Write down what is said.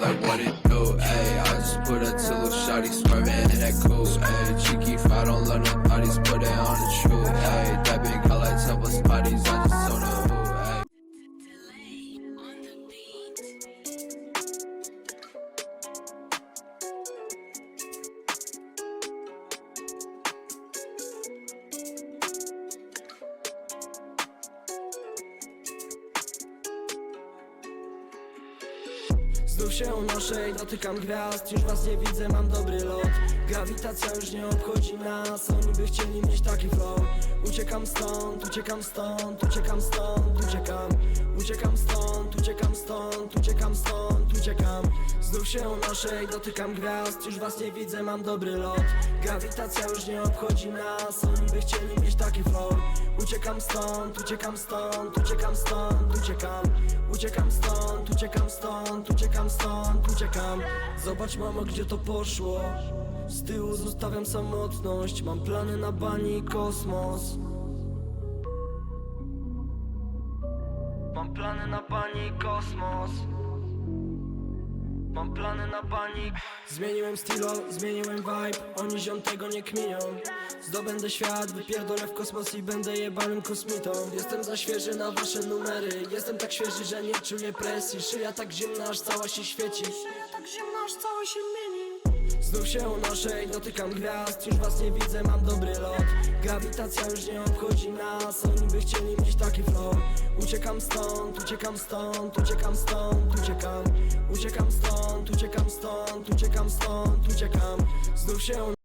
like what it do, ayy. I just put her to little shawty swerving in that coupe, ayy. Cheeky if I don't love no put it on the truth, ayy. That been I like Temple's parties, I just told her Znów się unoszę dotykam gwiazd Już was nie widzę, mam dobry lot. Grawitacja już nie obchodzi nas Oni by chcieli mieć taki flow. Uciekam stąd, uciekam stąd, uciekam stąd, uciekam. Uciekam stąd, uciekam stąd, uciekam stąd, uciekam. Znów się unoszę dotykam gwiazd Już was nie widzę, mam dobry lot. Grawitacja już nie obchodzi nas Oni by chcieli mieć taki flow Uciekam stąd, uciekam stąd, uciekam stąd, uciekam. Uciekam stąd, uciekam stąd, uciekam stąd, uciekam. Zobacz mamo gdzie to poszło. Z tyłu zostawiam samotność. Mam plany na bani i kosmos. Mam plany na bani i kosmos Mam plany na bani. Zmieniłem stylo, zmieniłem vibe. Oni ziom tego nie kminią Zdobędę świat, wypierdolę w kosmos i będę jebanym kosmitą. Jestem za świeży na wasze numery. Jestem tak świeży, że nie czuję presji. Szyja tak zimna, aż cała się świeci. Szyja tak zimna, aż cała się mieni. Znów się unoszę i dotykam gwiazd. Już was nie widzę, mam dobry lot Grawitacja już nie obchodzi nas. Oni by chcieli mieć taki flow. Uciekam stąd, uciekam stąd, uciekam stąd, uciekam. Uciekam stąd, uciekam stąd, uciekam stąd, uciekam. Znów się